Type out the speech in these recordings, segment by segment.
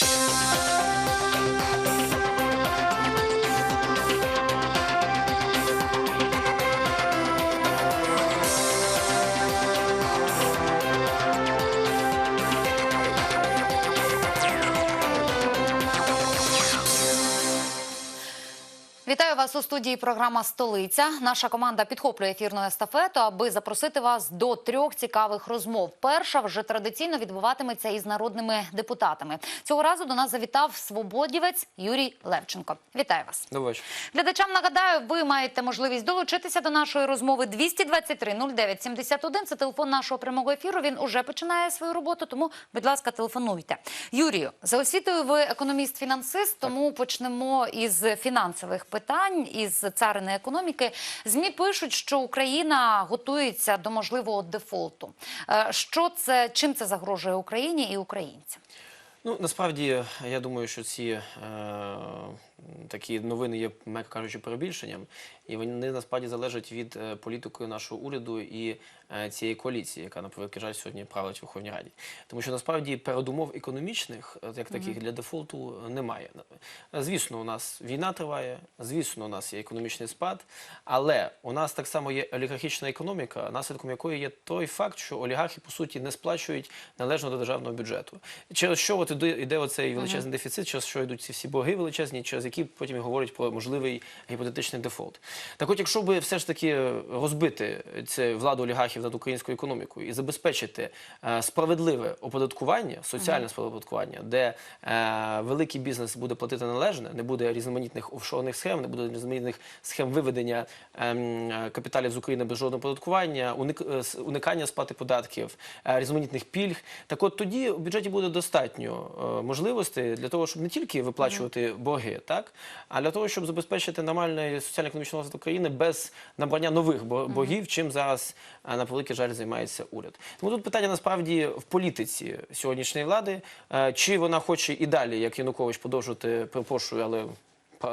Música Вітаю вас у студії. Програма Столиця. Наша команда підхоплює ефірну естафету, аби запросити вас до трьох цікавих розмов. Перша вже традиційно відбуватиметься із народними депутатами. Цього разу до нас завітав свободівець Юрій Левченко. Вітаю вас. Добрий. Глядачам нагадаю, ви маєте можливість долучитися до нашої розмови 223 09 71. Це телефон нашого прямого ефіру. Він уже починає свою роботу, тому, будь ласка, телефонуйте. Юрію, за освітою ви економіст-фінансист, тому почнемо із фінансових питань, із царини економіки. ЗМІ пишуть, що Україна готується до можливого дефолту. Е, Що це, чим це загрожує Україні і українцям? Ну насправді я думаю, що ці е, такі новини є, м'яко кажучи, перебільшенням, і вони насправді залежать від е, політики нашого уряду і е, цієї коаліції, яка на превеликий жаль сьогодні править в Верховній Раді. Тому що насправді передумов економічних, як таких для дефолту, немає. Е, Звісно, у нас війна триває, звісно, у нас є економічний спад, але у нас так само є олігархічна економіка, наслідком якої є той факт, що олігархи по суті не сплачують належно до державного бюджету. Через що от іде, іде оцей величезний дефіцит, через що йдуть ці всі борги величезні, через які потім говорять про можливий гіпотетичний дефолт. Так от, якщо би все ж таки розбити це владу олігархів над українською економікою і забезпечити е, справедливе оподаткування, соціальне оподаткування, де е, великий бізнес буде платити належне, не буде різноманітних офшорних схем, не буде різноманітних схем виведення ем, е, капіталів з України без жодного оподаткування, уник- е, уникання сплати податків, е, різноманітних пільг. Так от тоді в бюджеті буде достатньо е, можливостей для того, щоб не тільки виплачувати борги, так. А для того, щоб забезпечити нормальний соціально-економічний розвиток країни без набрання нових богів, чим зараз на великий жаль займається уряд. Тому тут питання насправді в політиці сьогоднішньої влади, е, чи вона хоче і далі, як Янукович, подовжувати припрошую, але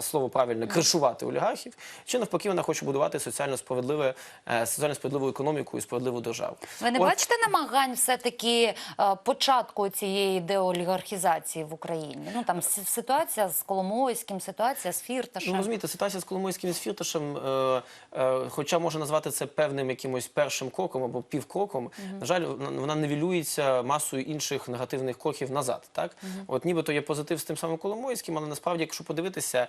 слово правильне кришувати олігархів, чи навпаки вона хоче будувати соціально справедливе, е, соціально справедливу економіку і справедливу державу. Ви не От- бачите намагань все-таки е, початку цієї деолігархізації в Україні? Ну там ситуація з Коломойським, ситуація з Фірташем. Ну, розумієте, ситуація з Коломойським і з Фірташем, е, е, хоча можна назвати це певним якимось першим кроком або півкроком, на жаль, вона- нівелюється масою інших негативних кроків назад. Так? От нібито є позитив з тим самим Коломойським, але насправді, якщо подивитися,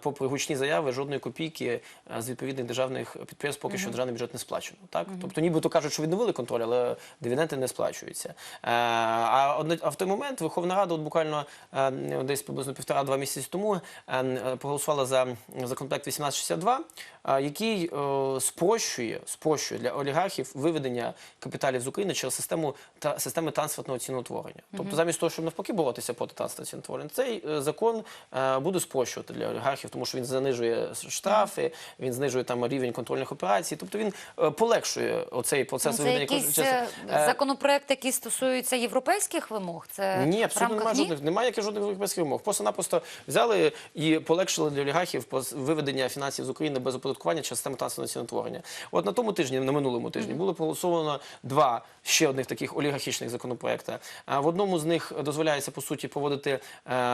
попри гучні заяви, жодної копійки е, з відповідних державних підприємств поки що державний бюджет не сплачено. Так? Тобто нібито кажуть, що відновили контроль, але дивіденди не сплачуються. Е, а, а в той момент Верховна Рада от буквально е, десь приблизно півтора-два місяці тому е, е, проголосувала за законопроект 1862, е, який е, спрощує, спрощує для олігархів виведення капіталів з України через систему та системи трансфертного ціноутворення. Тобто, замість того, щоб навпаки боротися проти трансфертного ціноутворення, цей е, закон е, буде спрощувати для олігархів, тому що він занижує штрафи, він знижує там рівень контрольних операцій. Тобто він е, полегшує оцей Ну, процес це виведення якийсь через- е, е, законопроект, який стосується європейських вимог? Це ні, абсолютно немає жодних немає яких жодних європейських вимог. Просто-напросто взяли і полегшили для олігархів виведення фінансів з України без оподаткування через систему трансферного ціноутворення. От на тому тижні, на минулому тижні, було проголосовано два ще одних таких олігархічних законопроекти. А В одному з них дозволяється по суті проводити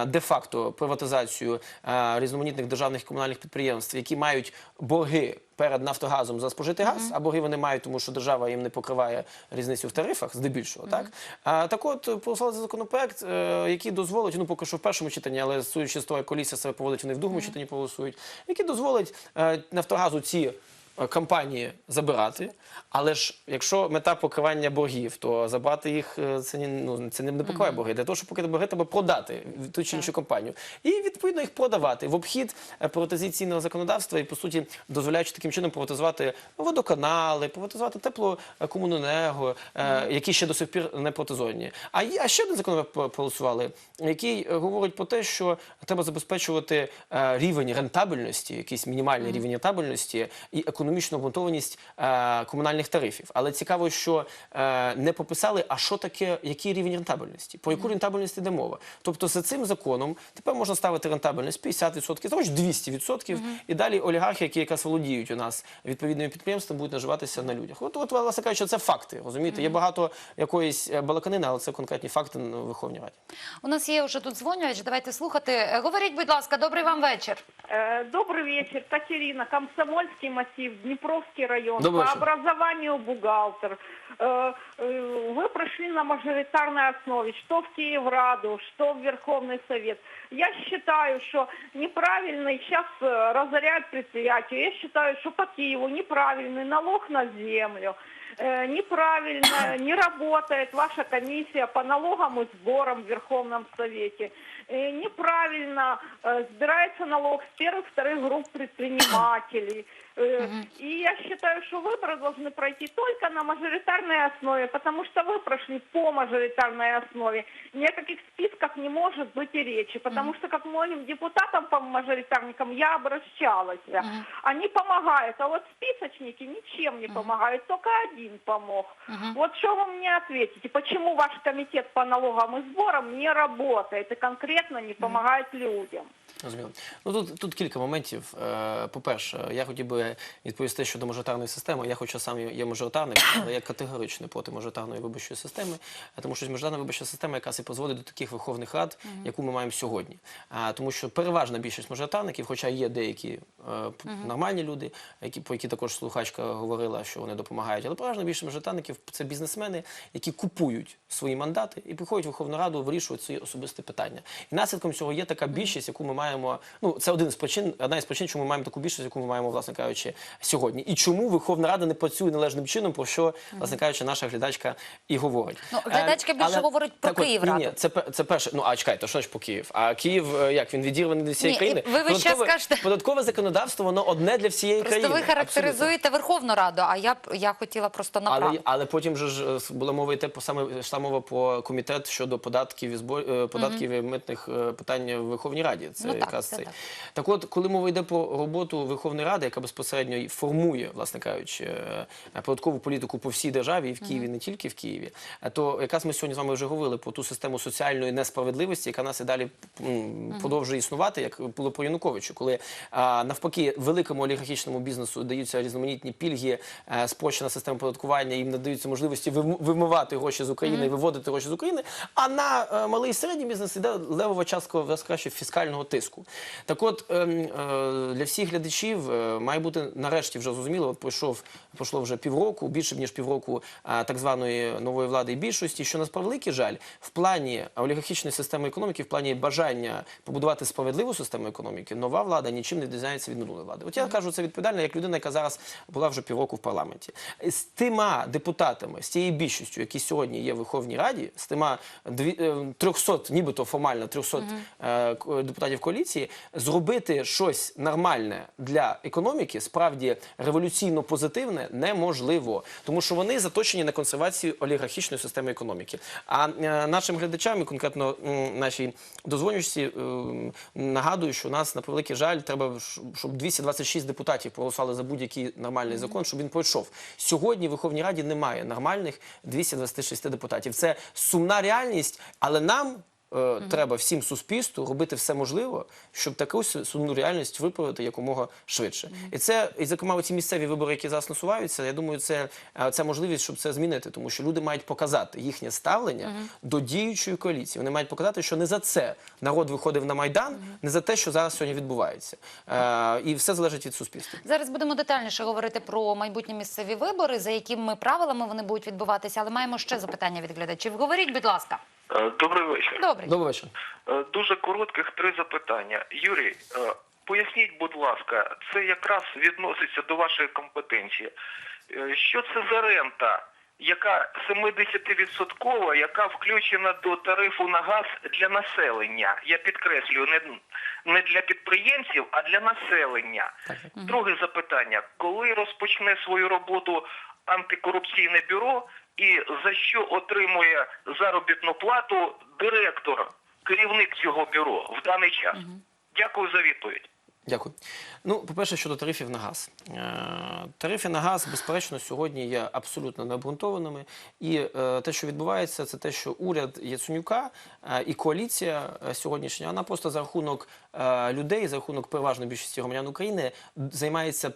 де-факто приватизацію різноманітних державних і комунальних підприємств, які мають борги. Перед Нафтогазом за спожитий газ, а борги вони мають, тому що держава їм не покриває різницю в тарифах, здебільшого. Так? А, так от, послали законопроект, е, який дозволить, ну поки що в першому читанні, але судячи з того, як колісся себе поводить, вони в другому читанні проголосують, який дозволить е, Нафтогазу ці е, компанії забирати. Але ж якщо мета покривання боргів, то забрати їх е, це, ні- ну, це не не покриває борги. Для того, щоб покрити борги, треба продати в ту чи іншу компанію. І відповідно їх продавати в обхід е, приватизаційного законодавства і по суті дозволяючи таким чином приватизувати водоканали, приватизувати теплокомуненерго, е, які ще до сих пір не приватизовані. А, а ще один законопроект про- проголосували, який е, говорить про те, що треба забезпечувати е, рівень рентабельності, якийсь мінімальний рівень рентабельності і економічної економічну обґрунтованість е, комунальних тарифів. Але цікаво, що е, не пописали, а що таке, який рівень рентабельності, про яку рентабельність йде мова. Тобто за цим законом тепер можна ставити рентабельність 50%, тому ж 200%, і далі олігархи, які якраз володіють у нас відповідними підприємствами, будуть наживатися на людях. От, от власне кажучи, це факти. Розумієте, є багато якоїсь е, балаканини, але це конкретні факти на Верховній Раді. У нас є вже тут дзвонювач. Давайте слухати. Говоріть, будь ласка, добрий вам вечір. Добрый вечер, Катерина, Комсомольский массив, Днепровский район, Добрый по вечер. образованию бухгалтер. Э, э, Вы прошли на мажоритарной основе, что в Киевраду, что в Верховный Совет. Я считаю, что неправильно сейчас э, разоряют предприятия. Я считаю, что по Киеву неправильный налог на землю. Э, Неправильно не работает ваша комиссия по налогам и сборам в Верховном Совете. Э, Неправильно э, сбирается налог с первых, вторых групп предпринимателей. Э, И я считаю, что выборы должны пройти только на мажоритарной основе, потому что вы прошли по мажоритарной основе. Ни о каких списках не может быть и речи, потому что как многим депутатам по мажоритарникам я обращалась. Они помогают, а вот списочники ничем не помогают, только один помог. Вот что вы мне ответите, почему ваш комитет по налогам и сборам не работает и конкретно не помогает людям? Розуміло. Ну тут, тут кілька моментів. Е, По-перше, я хотів би відповісти щодо мажоритарної системи. Я хоча сам є мажоритарним, але я категорично проти мажоритарної виборчої системи, тому що мажоритарна виборча система якраз і призводить до таких верховних рад, яку ми маємо сьогодні. А, тому що переважна більшість мажоритарників, хоча є деякі е, нормальні люди, які про які також слухачка говорила, що вони допомагають, але переважна більшість мажоритарників це бізнесмени, які купують свої мандати і приходять в Верховну Раду вирішують свої особисті питання. І наслідком цього є така більшість, яку ми маємо. Ну це один з причин, одна із причин, чому ми маємо таку більшість, яку ми маємо, власне кажучи, сьогодні. І чому Верховна Рада не працює належним чином, про що, власне кажучи, наша глядачка і говорить. Ну, глядачка Е, більше але- говорить про так Київраду. Ні, ні, це це перше. Ну а чекайте, що ж по Київ? А Київ е, як він відірваний від всієї Ні, країни? і ви весь час Податкове- законодавство, воно одне для всієї Просто країни. ви Абсолютно. характеризуєте Верховну Раду, а я я хотіла просто Але, направити. але потім же ж е, була мова йде по саме мова по комітет щодо податків і збор е, податків і митних питань в Верховній Раді. Це Ну якраз це цей. так. Так от, коли мова йде про роботу Верховної Ради, яка безпосередньо формує, власне кажучи, е, податкову політику по всій державі, і в Києві, не тільки в Києві, е, то якраз ми сьогодні з вами вже говорили про ту систему соціальної несправедливості, яка нас і далі м, продовжує існувати, як було по Януковичу, коли а, навпаки великому олігархічному бізнесу даються різноманітні пільги, е, спрощена система податкування, їм надаються можливості вимивати гроші з України і виводити гроші з України. А на малий і середній бізнес іде левова частка кажучи, фіскального тиску. Так от ем, е, для всіх глядачів е, має бути нарешті вже зрозуміло, от пройшов пройшло вже півроку, більше ніж півроку е, так званої нової влади і більшості, що на превеликий жаль, в плані олігархічної системи економіки, в плані бажання побудувати справедливу систему економіки, нова влада нічим не відрізняється від минулої влади. От я кажу це відповідально, як людина, яка зараз була вже півроку в парламенті. З тима депутатами, з тією більшістю, які сьогодні є в Верховній Раді, з тима дві- е, 300, нібито формально 300 е, к- депутатів коаліції, зробити щось нормальне для економіки, справді революційно позитивне, неможливо, тому що вони заточені на консервацію олігархічної системи економіки. А е, нашим глядачам, і конкретно нашій дозвонювачці, е, нагадую, що у нас на превеликий жаль треба, щоб 226 депутатів проголосували за будь-який нормальний закон, щоб він пройшов. Сьогодні в Верховній Раді немає нормальних 226 депутатів. Це сумна реальність, але нам. Е, Треба всім суспільству робити все можливе, щоб таку сумну реальність виправити якомога швидше. І це, і зокрема, ці місцеві вибори, які зараз насуваються, я думаю, це, е, це можливість, щоб це змінити, тому що люди мають показати їхнє ставлення до діючої коаліції. Вони мають показати, що не за це народ виходив на майдан, не за те, що зараз сьогодні відбувається. Е, І все залежить від суспільства. Зараз будемо детальніше говорити про майбутні місцеві вибори, за якими правилами вони будуть відбуватися, але маємо ще запитання від глядачів. Говоріть, будь ласка. Е, Добрий вечір. Добре. Добрий вечір. Е, Дуже коротких три запитання. Юрій, е, поясніть, будь ласка, це якраз відноситься до вашої компетенції. Що це за рента, яка 70-відсоткова, яка включена до тарифу на газ для населення? Я підкреслюю, не, не для підприємців, а для населення. Друге запитання: коли розпочне свою роботу антикорупційне бюро і за що отримує заробітну плату директор, керівник цього бюро в даний час? Дякую за відповідь. Дякую. Ну, по-перше, щодо тарифів на газ. Е, Тарифи на газ, безперечно, сьогодні є абсолютно необґрунтованими. І е, те, що відбувається, це те, що уряд Яценюка е, і коаліція сьогоднішня, вона просто за рахунок людей, за рахунок переважної більшості громадян України займається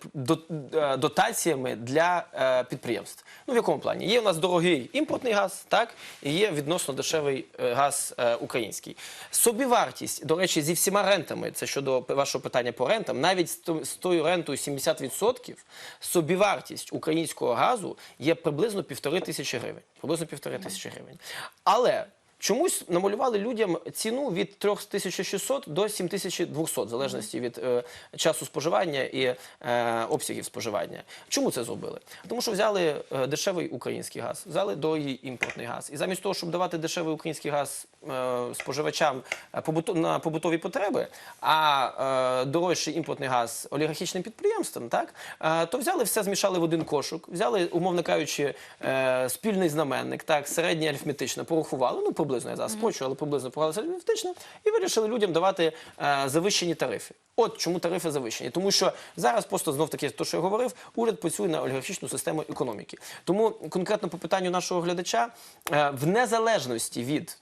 дотаціями для підприємств. Ну, в якому плані? Є у нас дорогий імпортний газ, так, і є відносно дешевий газ український. Собівартість, до речі, зі всіма рентами, це щодо вашого питання по рентам, навіть з тою рентою 70%, собівартість українського газу є приблизно півтори тисячі гривень. Приблизно півтори тисячі гривень. Але Чомусь намалювали людям ціну від 3600 до 7200, в залежності від е, часу споживання і е, обсягів споживання. Чому це зробили? Тому що взяли е, дешевий український газ, взяли дорогий імпортний газ. І замість того, щоб давати дешевий український газ е, споживачам е, побуту- на побутові потреби, а е, дорожчий імпортний газ олігархічним підприємствам, так е, то взяли все, змішали в один кошик, взяли, умовно кажучи, е, спільний знаменник, так середнє арифметично порахували. Ну приблизно я зараз спрощую, але приблизно порахували арифметично, і вирішили людям давати е, завищені тарифи. От чому тарифи завищені, тому що зараз просто знов таки, то що я говорив, уряд працює на олігархічну систему економіки. Тому конкретно по питанню нашого глядача, е, в незалежності від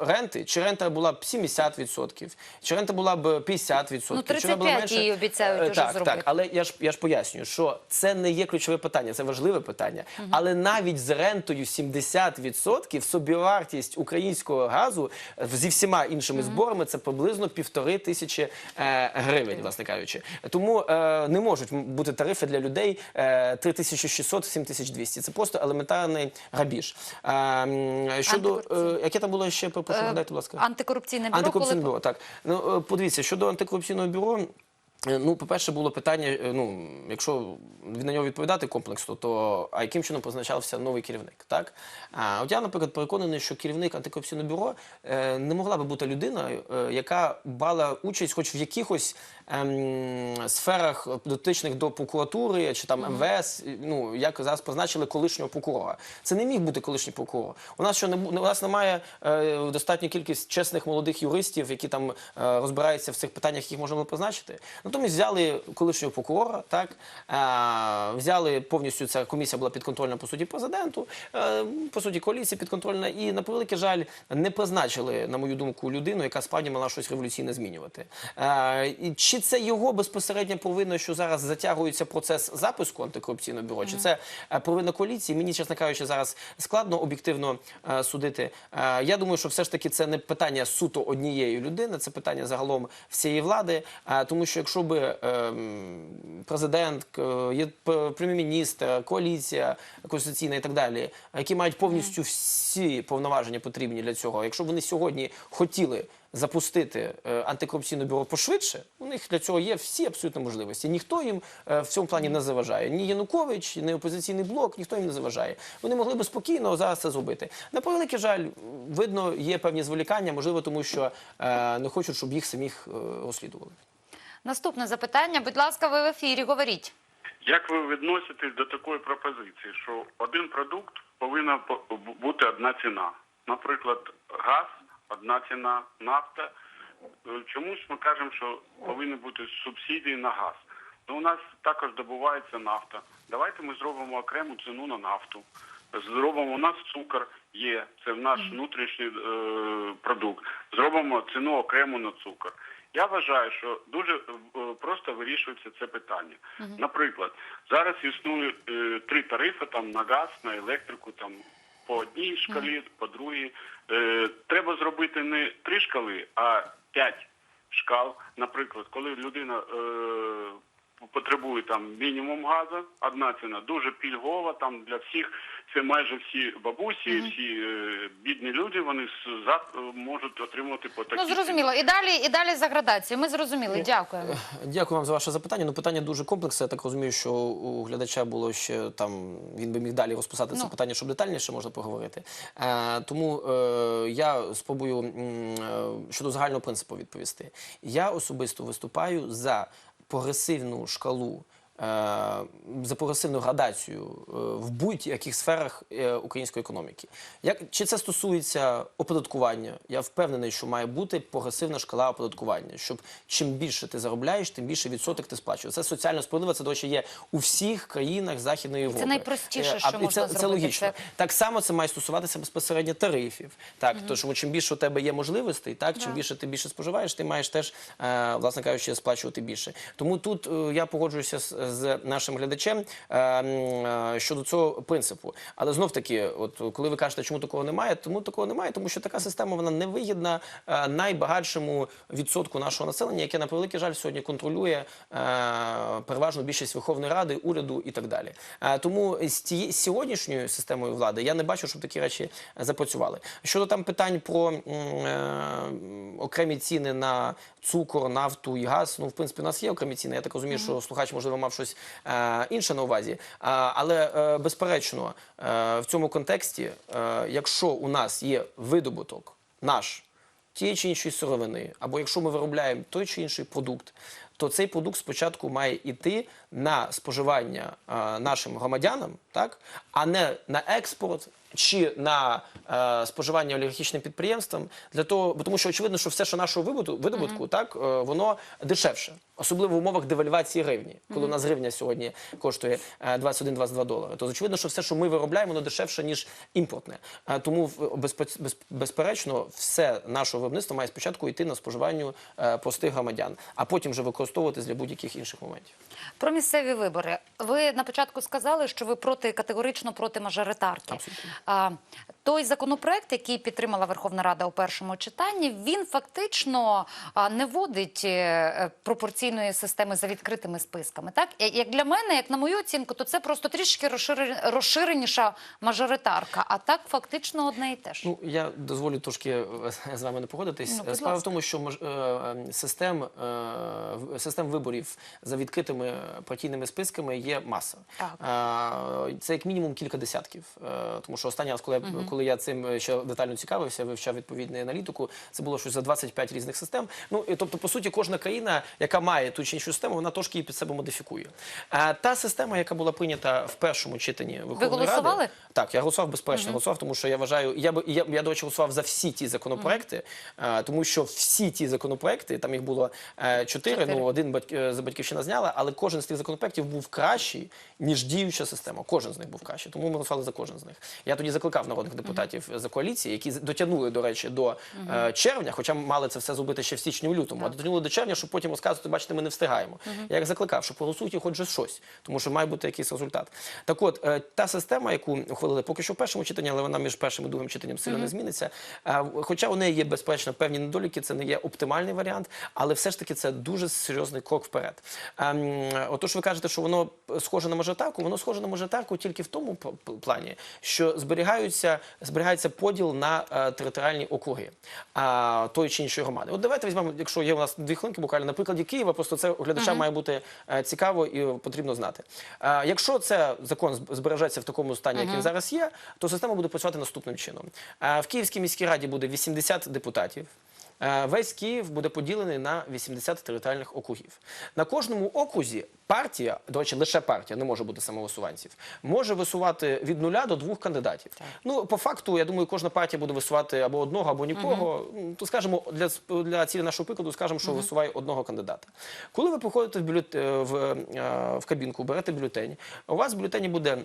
ренти, чи рента була б 70%, чи рента була б 50%, Ну, чи вона була 35 менше. її обіцяють Е, уже так, зробити. Так, але я ж я ж пояснюю, що це не є ключове питання, це важливе питання. Але навіть з рентою 70% собівартість українського газу е, зі всіма іншими зборами це приблизно півтори тисячі е, гривень, власне кажучи. Тому е, не можуть бути тарифи для людей е, 3600 7200 Це просто елементарний грабіж. Е, щодо е, яке там було ще Е, пригадайте, будь ласка. Антикорупційне бюро, Антикорупційне коли бюро, так. Ну, е, подивіться, щодо антикорупційного бюро. е, Ну, по-перше, було питання, е, ну, якщо на нього відповідати комплексно, то а яким чином позначався новий керівник, так? А, от я, наприклад, переконаний, що керівник антикорупційного бюро не могла би бути людиною, е, яка брала участь хоч в якихось ем, сферах дотичних до прокуратури чи там МВС, ну, як зараз позначили колишнього прокурора. Це не міг бути колишній прокурор. У нас що не у нас немає е, достатньо кількість чесних молодих юристів, які там е, розбираються в цих питаннях, яких можемо позначити. Натомість взяли колишнього прокурора, так е, взяли повністю ця комісія була підконтрольна по суті президенту, е, по суті коаліції підконтрольна, і на превеликий жаль не призначили, на мою думку, людину, яка справді мала щось революційне змінювати. Е, і чи це його безпосередня провина, що зараз затягується процес запуску антикорупційного бюро? Чи це е, провина коаліції? Мені, чесно кажучи, зараз складно об'єктивно е, судити. Е, я думаю, що все ж таки це не питання суто однієї людини, це питання загалом всієї влади. Е, тому що якщо би е, президент, к- прем'єр-міністр, коаліція конституційна і так далі, які мають повністю всі повноваження потрібні для цього. Якщо б вони сьогодні хотіли запустити е, антикорупційне бюро пошвидше, у них для цього є всі абсолютно можливості. Ніхто їм е, в цьому плані не заважає. Ні Янукович, ні опозиційний блок, ніхто їм не заважає. Вони могли би спокійно зараз це зробити. На превеликий жаль, видно, є певні зволікання, можливо, тому що е, не хочуть, щоб їх самих розслідували. наступне запитання. Будь ласка, ви в ефірі. Говоріть. Як ви відноситесь до такої пропозиції, що один продукт повинна по- бути одна ціна? Наприклад, газ, одна ціна, нафта. Е, Чомусь ми кажемо, що повинні бути субсидії на газ. Ну, у нас також добувається нафта. Давайте ми зробимо окрему ціну на нафту. Зробимо у нас цукор є, це наш внутрішній е, продукт. Зробимо ціну окрему на цукор. Я вважаю, що дуже е, просто вирішується це питання. Наприклад, зараз існує е, три тарифи там на газ, на електрику, там по одній шкалі, по другій. Е, треба зробити не три шкали, а п'ять шкал. Наприклад, коли людина е, потребує там мінімум газу, одна ціна дуже пільгова, там для всіх це майже всі бабусі, всі е, бідні люди, вони за, е, можуть отримувати по такій Ну зрозуміло. І далі, і далі за градацією. Ми зрозуміли. Дякуємо. Дякую вам за ваше запитання. Ну, питання дуже комплексне. Я так розумію, що у глядача було ще там, він би міг далі розписати це Ну. питання, щоб детальніше можна поговорити. Е, тому е, я спробую е, щодо загального принципу відповісти. Я особисто виступаю за прогресивну шкалу за прогресивну градацію е, в будь-яких сферах е, української економіки. Як чи це стосується оподаткування? Я впевнений, що має бути прогресивна шкала оподаткування, щоб чим більше ти заробляєш, тим більше відсоток ти сплачуєш. Це соціально справедливо, це до речі, є у всіх країнах Західної Європи. Це найпростіше, Е, що а, можна це, це зробити. логічно. Це- Так само це має стосуватися безпосередньо тарифів. Так, то що чим більше у тебе є можливостей, так чим більше ти більше споживаєш, ти маєш теж, е, власне кажучи, сплачувати більше. Тому тут е, я погоджуюся з, з нашим глядачем е, м, е, щодо цього принципу. Але знов таки, от коли ви кажете, чому такого немає, тому такого немає, тому що така система вона невигідна е, найбагатшому відсотку нашого населення, яке на превеликий жаль сьогодні контролює е, переважну більшість Верховної Ради, уряду і так далі. Тому з сьогоднішньою системою влади я не бачу, щоб такі речі запрацювали. Щодо там питань про окремі ціни на цукор, нафту і газ, ну в принципі у нас є окремі ціни. Я так розумію, що слухач можливо мав щось е, інше на увазі. А, але е, безперечно, е, в цьому контексті, е, якщо у нас є видобуток наш тієї чи іншої сировини, або якщо ми виробляємо той чи інший продукт, то цей продукт спочатку має йти на споживання е, нашим громадянам, так, а не на експорт. Чи на е, споживання олігархічним підприємствам для того, бо тому що очевидно, що все, що нашого вибуту, видобутку, так е, воно дешевше, особливо в умовах девальвації гривні, коли у нас гривня сьогодні коштує е, 21-22 долари. То очевидно, що все, що ми виробляємо, воно дешевше ніж імпортне. Е, тому без- безперечно, все наше виробництво має спочатку йти на споживанню е, простих громадян, а потім вже використовуватись для будь-яких інших моментів. Про місцеві вибори. Ви на початку сказали, що ви проти категорично проти мажоритарки. А, той законопроект, який підтримала Верховна Рада у першому читанні, він фактично не вводить е, пропорційної системи за відкритими списками. Так як для мене, як на мою оцінку, то це просто трішки розшире- розширеніша мажоритарка. А так фактично одне і те ж. Ну я дозволю трошки е, з вами не погодитись. Ну, Справа в тому, що е, е, систем, систем виборів за відкритими партійними списками є маса. Так. Це як мінімум кілька десятків. Е, Тому що останній раз, коли, я- коли я цим е, ще детально цікавився, вивчав відповідну аналітику, це було щось за 25 різних систем. Ну і тобто, по суті, кожна країна, яка має ту чи іншу систему, вона трошки її під себе модифікує. Та система, яка була прийнята в першому читанні Верховної голосували? Ради, так, я голосував безперечно, голосував, тому що я вважаю, я я, я до речі, голосував за всі ті законопроекти, тому що всі ті законопроекти, там їх було е, чотири, ну один батьк, за батьківщина зняла, але кожен з тих законопроектів був кращий ніж діюча система. Кожен з них був кращий, тому ми голосували за кожен з них. Я тоді закликав народних депутатів за коаліції, які дотягнули, до речі, до е, червня, хоча мали це все зробити ще в січні в лютому, а дотягнули до червня, щоб потім розказувати, бачите, ми не встигаємо. Я їх закликав, що проголосуйте хоч же щось, тому що має бути якийсь результат. Так от, е, та система, яку ухвалили поки що в першому читанні, але вона між першим і другим читанням сильно не зміниться. Е, Хоча у неї є безперечно певні недоліки, це не є оптимальний варіант, але все ж таки це дуже серйозний крок вперед. Ем, Отож, ви кажете, що воно схоже на мажоритарку, воно схоже на мажоритарку тільки в тому плані, що зберігаються, зберігається поділ на е, територіальні округи а, тої чи іншої громади. От давайте візьмемо, якщо є у нас дві хвилинки, буквально на прикладі Києва, просто це глядачам має бути е, цікаво і потрібно знати. Е, якщо це закон збережеться в такому стані, як він зараз є, то система буде працювати наступним чином. Е, в Київській міській раді буде 80 депутатів. Е, Весь Київ буде поділений на 80 територіальних округів. На кожному окрузі партія, до речі, лише партія, не може бути самовисуванців, може висувати від нуля до двох кандидатів. Ну, по факту, я думаю, кожна партія буде висувати або одного, або нікого. М, То для, для цілі нашого прикладу, скажемо, що висуває одного кандидата. Коли ви приходите в, бюлет... е, в, е, в кабінку, берете бюлетень, у вас в бюлетені буде.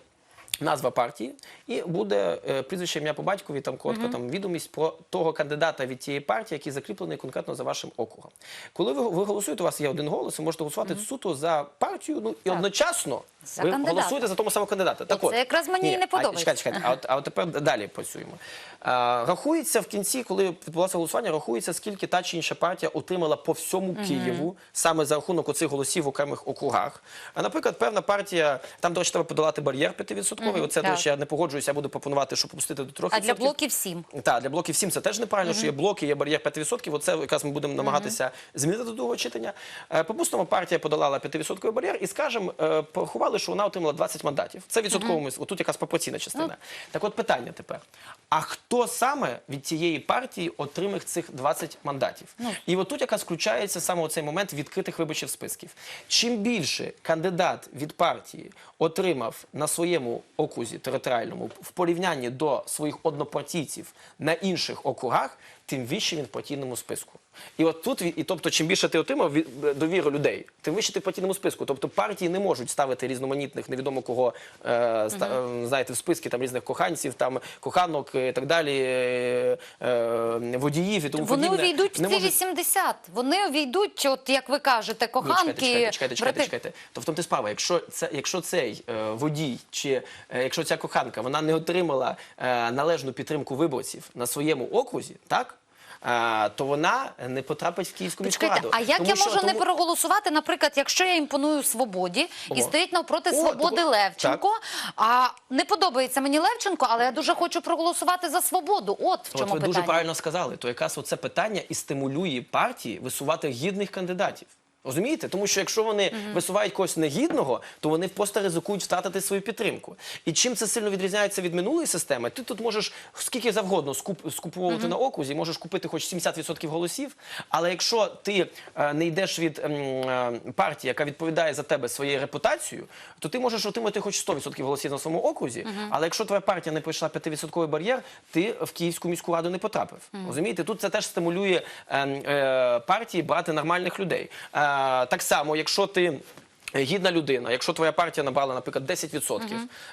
Назва партії і буде е, прізвище ім'я по батькові, там коротка там відомість про того кандидата від тієї партії, який закріплений конкретно за вашим округом. Коли ви, ви голосуєте, у вас є один голос, ви можете голосувати суто за партію, ну і одночасно За ви кандидата. голосуєте за того самого кандидата. Так Оце от, якраз мені і не а, подобається. чекайте, чекайте, а от, а от тепер далі працюємо. А, рахується в кінці, коли відбулося голосування, рахується, скільки та чи інша партія отримала по всьому Києву, саме за рахунок оцих голосів в окремих округах. А, наприклад, певна партія, там, до речі, треба подолати бар'єр 5%, додатковий. Оце, до так. речі, я не погоджуюся, я буду пропонувати, щоб опустити до 3%. А для блоків 7. Так, для блоків 7 це теж неправильно, що є блоки, є бар'єр 5%. Оце якраз ми будемо намагатися змінити до другого читання. Е, Припустимо, партія подолала 5% бар'єр і, скажімо, е, порахували, що вона отримала 20 мандатів. Це відсотково, отут якась пропорційна частина. Так от питання тепер. А хто саме від цієї партії отримав цих 20 мандатів? І отут якраз включається саме оцей момент відкритих виборчих списків. Чим більше кандидат від партії отримав на своєму окрузі територіальному в порівнянні до своїх однопартійців на інших округах, тим вище він в партійному списку. І от тут і тобто, чим більше ти отримав е, довіру людей, тим вище ти в партійному списку. Тобто партії не можуть ставити різноманітних, невідомо кого е, ста, е, знаєте, в списки там різних коханців, там коханок і так далі, е, е, водіїв і тому Вони подібне. увійдуть в Не ці можуть- 80. Вони увійдуть, от як ви кажете, Ну, коханки, чекайте, чекайте, чекайте, чекайте, чекайте. То в тому ти справа, якщо це, якщо цей е, водій чи е, якщо ця коханка вона не отримала е, належну підтримку виборців на своєму окрузі, так? То вона не потрапить в Київську міську раду. а як Тому я що- можу не проголосувати, наприклад, якщо я імпоную свободі і стоїть навпроти О, свободи Левченко, а не подобається мені Левченко, але я дуже хочу проголосувати за свободу. От в От ви питання. дуже правильно сказали. То якраз оце питання і стимулює партії висувати гідних кандидатів. Розумієте? Тому що якщо вони висувають когось негідного, то вони просто ризикують втратити свою підтримку. І чим це сильно відрізняється від минулої системи, ти тут можеш скільки завгодно скуп, скуповувати на окрузі, можеш купити хоч 70% голосів. Але якщо ти е, не йдеш від е, партії, яка відповідає за тебе своєю репутацією, то ти можеш отримати хоч 100% голосів на своєму окрузі. Але якщо твоя партія не пройшла 5% бар'єр, ти в Київську міську раду не потрапив. Розумієте? Тут це теж стимулює ем, е, партії брати нормальних людей. Е, так само, якщо ти. Гідна людина, якщо твоя партія набрала, наприклад, 10%,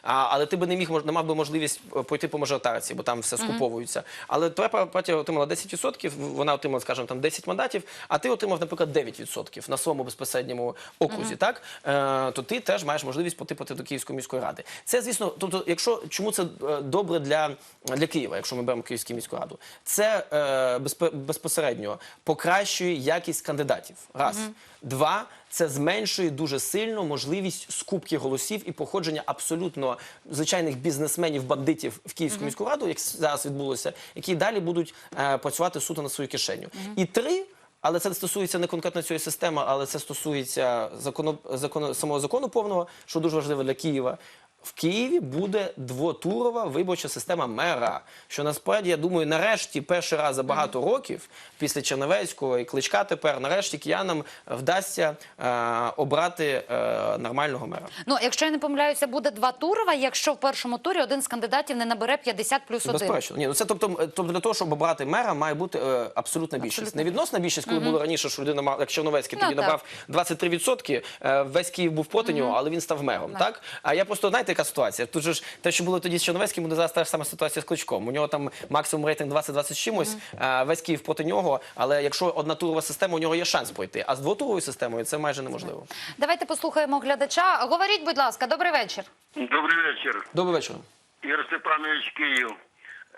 а, але ти би не міг не мав би можливість е, пройти по мажоритарці, бо там все скуповується. Але твоя пар- партія отримала 10%, вона отримала, скажімо, там 10 мандатів, а ти отримав, наприклад, 9% на своєму безпосередньому окрузі, так? Е, то ти теж маєш можливість потрапити до Київської міської ради. Це, звісно, тобто, якщо чому це е, добре для, для Києва, якщо ми беремо Київську міську раду, це е, безпосередньо покращує якість кандидатів. Раз. Два це зменшує дуже сильно можливість скупки голосів і походження абсолютно звичайних бізнесменів, бандитів в Київську міську раду, як зараз відбулося, які далі будуть е, працювати суто на свою кишеню. І три. Але це стосується не конкретно цієї системи, але це стосується закону, закону самого закону повного, що дуже важливо для Києва. В Києві буде двотурова виборча система мера. Що насправді, я думаю, нарешті перший раз за багато років, після Черновецького і Кличка тепер, нарешті киянам вдасться е, обрати е, нормального мера. Ну, якщо я не помиляюся, буде два турова, якщо в першому турі один з кандидатів не набере 50 плюс 1. Безперечно. Ні, ну це тобто, е, тобто для того, щоб обрати мера, має бути е, абсолютна більшість. Абсолютно. Не відносна більшість, коли було раніше, що людина мав, як Черновецький Ну, тоді так. набрав 23%, е, весь Київ був проти нього, але він став мером. Так. А я просто знаєте, яка ситуація? Тут же ж те, що було тоді з Черновецьким, буде зараз та ж сама ситуація з Кличком. У нього там максимум рейтинг 20-20 з чимось, е, весь Київ проти нього. Але якщо одна турова система, у нього є шанс пройти. А з двотуровою системою це майже неможливо. Давайте послухаємо глядача. Говоріть, будь ласка, добрий вечір. Добрий вечір. Добрий вечір. Ігор Степанович Київ.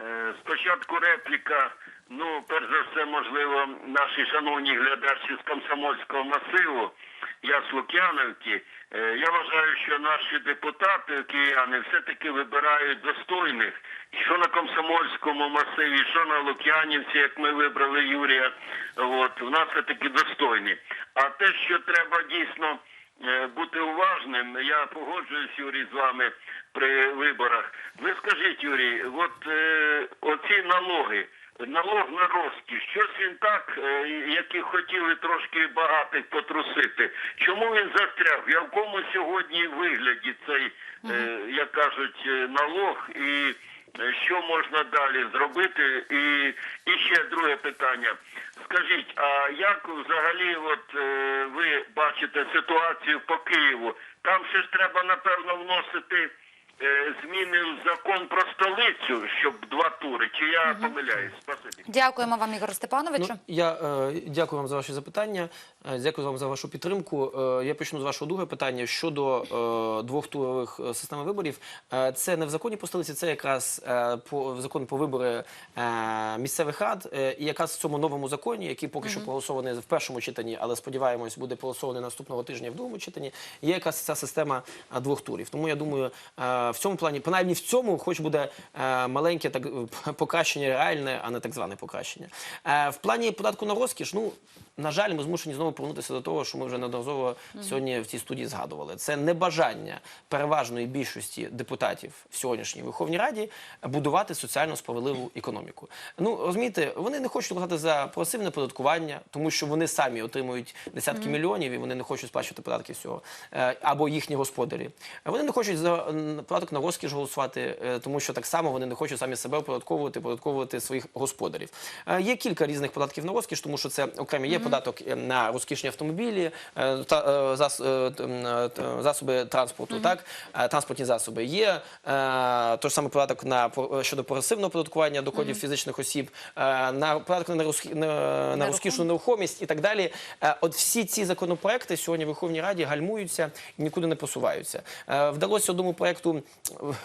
Е, Спочатку репліка. Ну, перш за все, можливо, наші шановні глядачі з комсомольського масиву, я з Лук'яновки. Е, Я вважаю, що наші депутати кияни все-таки вибирають достойних. Що на комсомольському масиві, що на Лук'янівці, як ми вибрали Юрія, от, в нас все-таки достойні. А те, що треба дійсно е, бути уважним. Я погоджуюсь, Юрій, з вами при виборах. Ви скажіть, Юрій, от е, оці налоги. Налог на розкіш, щось він так, е, які хотіли трошки багатих потрусити. Чому він застряг? В якому сьогодні вигляді цей, е, як кажуть, е, налог і що можна далі зробити? І, і ще друге питання. Скажіть, а як взагалі от ви бачите ситуацію по Києву? Там ще ж треба напевно вносити зміни в закон про столицю, щоб два тури. Чи я помиляюсь? Спасибі. Дякуємо вам, Ігор Степановичу. Ну, я е, дякую вам за ваші запитання. е, Дякую вам за вашу підтримку. Е, я почну з вашого другого питання щодо е, двохтурових е, систем виборів. Е, це не в законі по столиці, це якраз е, по в законі по вибори е, місцевих рад. Е, і якраз в цьому новому законі, який поки що проголосований в першому читанні, але сподіваємось, буде проголосований наступного тижня в другому читанні. Є якраз ця система е, двох турів. Тому я думаю, е, в цьому плані, принаймні в цьому, хоч буде е, маленьке так е, покращення реальне, а не так зване покращення. Е, в плані податку на розкіш, ну на жаль, ми змушені знову повернутися до того, що ми вже неодноразово сьогодні в цій студії згадували. Це небажання переважної більшості депутатів в сьогоднішній Верховній Раді будувати соціально справедливу економіку. Ну розумієте, вони не хочуть голосувати за прогресивне податкування, тому що вони самі отримують десятки мільйонів і вони не хочуть сплачувати податки всього Е, або їхні господарі. Вони не хочуть за податок на розкіш голосувати, е, тому що так само вони не хочуть самі себе оподатковувати, податковувати своїх господарів. Е, Є кілька різних податків на розкіш, тому що це окремі є податок е, на розкішні автомобілі, е, е, е, засоби транспорту, так транспортні засоби. Є той самий податок на щодо прогресивного податкування доходів фізичних осіб, на податок на, розхі- на, на розкішну нерухомість і так далі. От всі ці законопроекти сьогодні в Верховній Раді гальмуються і нікуди не посуваються. Вдалося одному проекту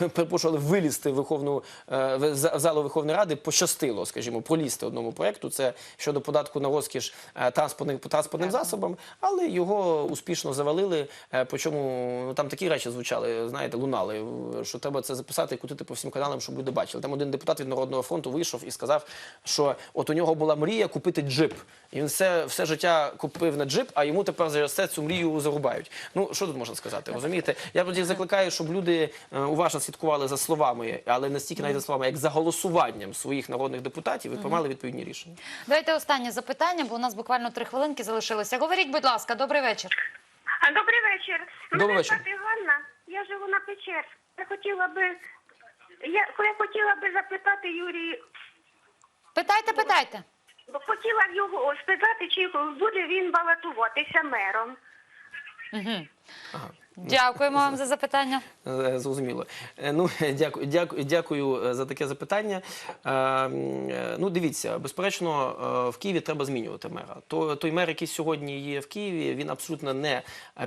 але вилізти в Верховну в залу Верховної Ради. Пощастило, скажімо, пролізти одному проекту. Це щодо податку на розкіш транспортним по транспортним засобам, але його успішно завалили. Е, Причому ну, там такі речі звучали, знаєте, лунали, що треба це записати і крутити по всім каналам, щоб люди бачили. Там один депутат від Народного фронту вийшов і сказав, що от у нього була мрія купити джип. І він все, все життя купив на джип, а йому тепер за це цю мрію зарубають. Ну що тут можна сказати? Розумієте? Я тоді закликаю, щоб люди е, уважно слідкували за словами, але не стільки навіть за словами, як за голосуванням своїх народних депутатів і приймали відповідні рішення. Давайте останнє запитання, бо у нас буквально три хвилинки залишилося. Говоріть, будь ласка, добрий вечір. А, Добрий вечір. Добрий Мене вечір. звати Ганна. Я живу на Печер. Я хотіла би я, я хотіла би запитати Юрій, Питайте, питайте. хотіла б його спитати, чи буде він балотуватися мером. Дякуємо вам за запитання. Е, Зрозуміло. Е, Ну, дякую, дякую, дякую е, за таке запитання. Ну, дивіться, безперечно, в Києві треба змінювати мера. То- Той мер, який сьогодні є в Києві, він абсолютно не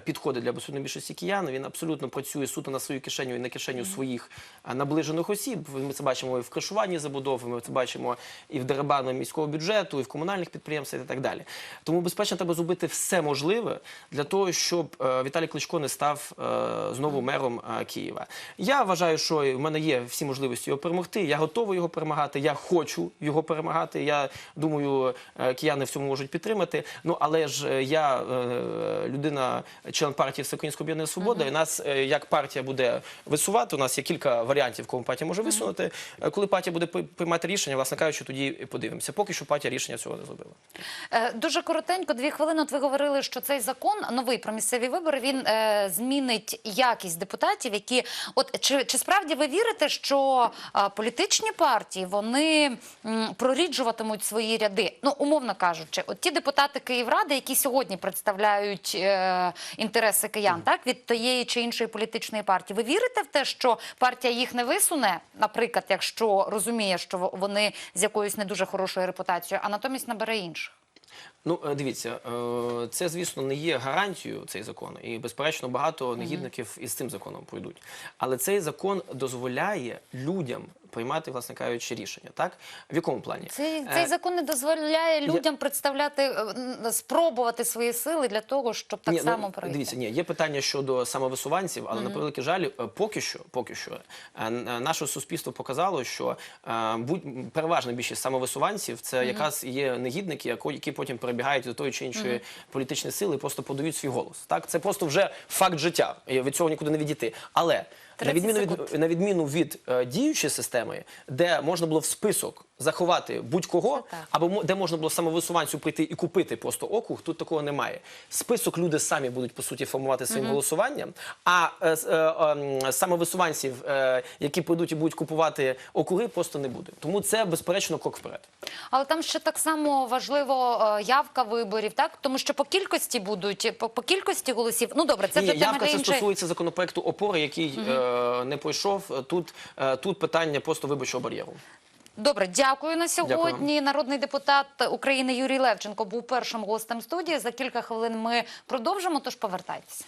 підходить для абсолютної більшості киян. Він абсолютно працює суто на свою кишеню і на кишеню своїх наближених осіб. Ми це бачимо і в кришуванні забудови, ми це бачимо і в дерибані міського бюджету, і в комунальних підприємствах і так далі. Тому, безперечно, треба зробити все можливе для того, щоб Віталій Кличко не став е, знову мером е, Києва. Я вважаю, що в мене є всі можливості його перемогти. Я готовий його перемагати. Я хочу його перемагати. Я думаю, е, кияни в цьому можуть підтримати. Ну але ж я людина, член партії Всеукраїнського об'єднання Свобода. І нас як партія буде висувати. У нас є кілька варіантів, кому партія може висунути. Коли партія буде приймати рішення, власне кажучи, тоді подивимося. Поки що партія рішення цього не зробила. Дуже коротенько, дві хвилини. От ви говорили, що цей закон новий про місцеві вибори він е, змінить якість депутатів, які от чи, чи справді ви вірите, що е, політичні партії вони м, проріджуватимуть свої ряди? Ну умовно кажучи, от ті депутати Київради, які сьогодні представляють е, інтереси киян, так від тієї чи іншої політичної партії, ви вірите в те, що партія їх не висуне, наприклад, якщо розуміє, що вони з якоюсь не дуже хорошою репутацією, а натомість набере інших? Ну, е, дивіться, е, це, звісно, не є гарантією цей закон, і безперечно багато негідників із цим законом пройдуть. Але цей закон дозволяє людям приймати, власне кажучи, рішення. Так в якому плані Цей, Е, цей закон не дозволяє людям представляти, спробувати свої сили для того, щоб так ні, ну, само пройти. Дивіться, ні, є питання щодо самовисуванців, але на превеликий жаль, поки що, поки що, наше суспільство показало, що будь переважна більшість самовисуванців це якраз є негідники, які потім перебігають до тої чи іншої політичної сили і просто подають свій голос. Так, це просто вже факт життя. Від цього нікуди не відійти. Але на відміну від на відміну від е, діючої системи, де можна було в список заховати будь-кого, або де можна було самовисуванцю прийти і купити просто округ, тут такого немає. Список люди самі будуть по суті формувати своїм голосуванням. А е, е, ем, самовисуванців, е, які прийдуть і будуть купувати округи, просто не буде. Тому це безперечно крок вперед. Але там ще так само важливо е, явка виборів, так тому що по кількості будуть по, по кількості голосів. Ну добре, це Ні, явка це іншої. стосується законопроекту опори, який е, не пройшов. Тут, е, тут питання просто виборчого бар'єру. Добре, дякую на Дякую сьогодні. Народний депутат України Юрій Левченко був першим гостем студії. За кілька хвилин ми продовжимо. Тож повертайтеся.